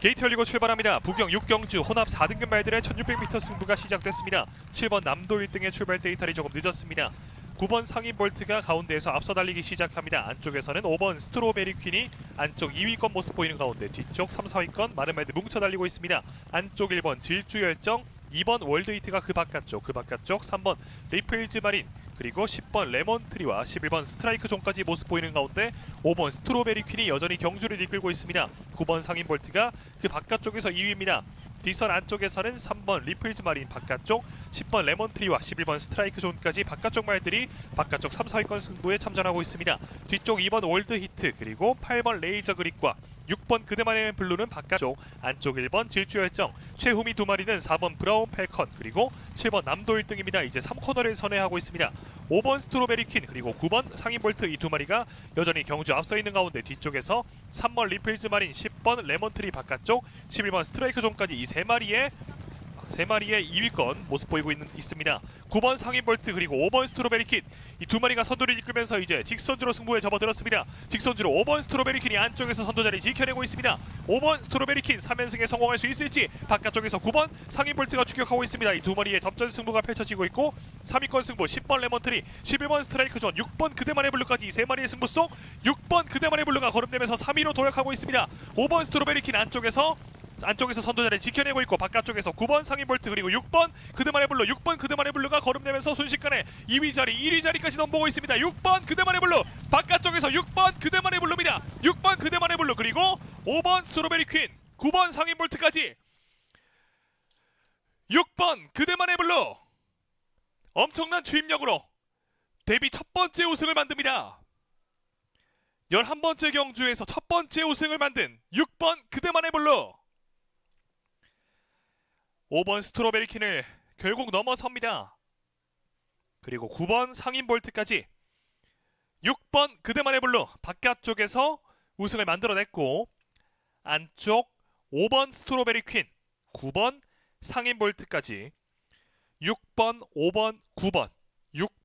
게이트 열리고 출발합니다. 부경 6경주 혼합 4등급 말들의 1600m 승부가 시작됐습니다. 7번 남도 1등의 출발 데이터리 조금 늦었습니다. 9번 상인 볼트가 가운데에서 앞서 달리기 시작합니다. 안쪽에서는 5번 스트로베리 퀸이 안쪽 2위권 모습 보이는 가운데 뒤쪽 3, 4위권 마른 말들 뭉쳐 달리고 있습니다. 안쪽 1번 질주 열정 2번 월드히트가 그 바깥쪽 그 바깥쪽 3번 리플즈 마린 그리고 10번 레몬트리와 11번 스트라이크 존까지 모습 보이는 가운데 5번 스트로베리 퀸이 여전히 경주를 이끌고 있습니다. 9번 상인 볼트가 그 바깥쪽에서 2위입니다. 뒷선 안쪽에서는 3번 리플즈 마린 바깥쪽 10번 레몬트리와 11번 스트라이크 존까지 바깥쪽 말들이 바깥쪽 3, 4위권 승부에 참전하고 있습니다. 뒤쪽 2번 월드 히트 그리고 8번 레이저 그립과 6번 그대만의 블루는 바깥쪽 안쪽 1번 질주열정 최후미 두 마리는 4번 브라운 펠컨 그리고 7번 남도 1등입니다. 이제 3코너를 선회하고 있습니다. 5번 스트로베리 퀸 그리고 9번 상인 볼트 이 두 마리가 여전히 경주 앞서 있는 가운데 뒤쪽에서 3번 리플즈 마린 10번 레몬트리 바깥쪽 11번 스트라이크 존까지 이 세 마리의 세 마리의 2위권 모습 보이고 있는, 있습니다. 9번 상인 볼트 그리고 5번 스트로베리 킷 이 두 마리가 선두를 이끌면서 이제 직선주로 승부에 접어들었습니다. 직선주로 5번 스트로베리 kit이 안쪽에서 선두 자리 지켜내고 있습니다. 5번 스트로베리 킷 3연승에 성공할 수 있을지 바깥쪽에서 9번 상인 볼트가 추격하고 있습니다. 이 두 마리의 접전 승부가 펼쳐지고 있고 3위권 승부 10번 레몬트리 11번 스트라이크 존 6번 그대만의 블루까지 이 세 마리의 승부 속 6번 그대만의 블루가 거름되면서 3위로 도약하고 있습니다. 5번 스트로베리 킷 안쪽에서 안쪽에서 선두 자리 지켜내고 있고 바깥쪽에서 9번 상인 볼트 그리고 6번 그드만의 블루 6번 그드만의 블루가 거름되면서 순식간에 2위 자리 1위 자리까지 넘보고 있습니다. 6번 그대만의 블루 바깥쪽에서 6번 그대만의 블루입니다. 6번 그대만의 블루 그리고 5번 스트로베리 퀸 9번 상인 볼트까지 6번 그대만의 블루. 엄청난 주입력으로 데뷔 첫 번째 우승을 만듭니다. 11번째 경주에서 첫 번째 우승을 만든 6번 그대만의 블루 5번 스트로베리 킨을 결국 넘어섭니다. 그리고 9번 상인 볼트까지 6번 그대만의 블루 바깥쪽에서 우승을 만들어냈고 안쪽 5번 스트로베리 퀸 9번 상인 볼트까지 6번 5번 9번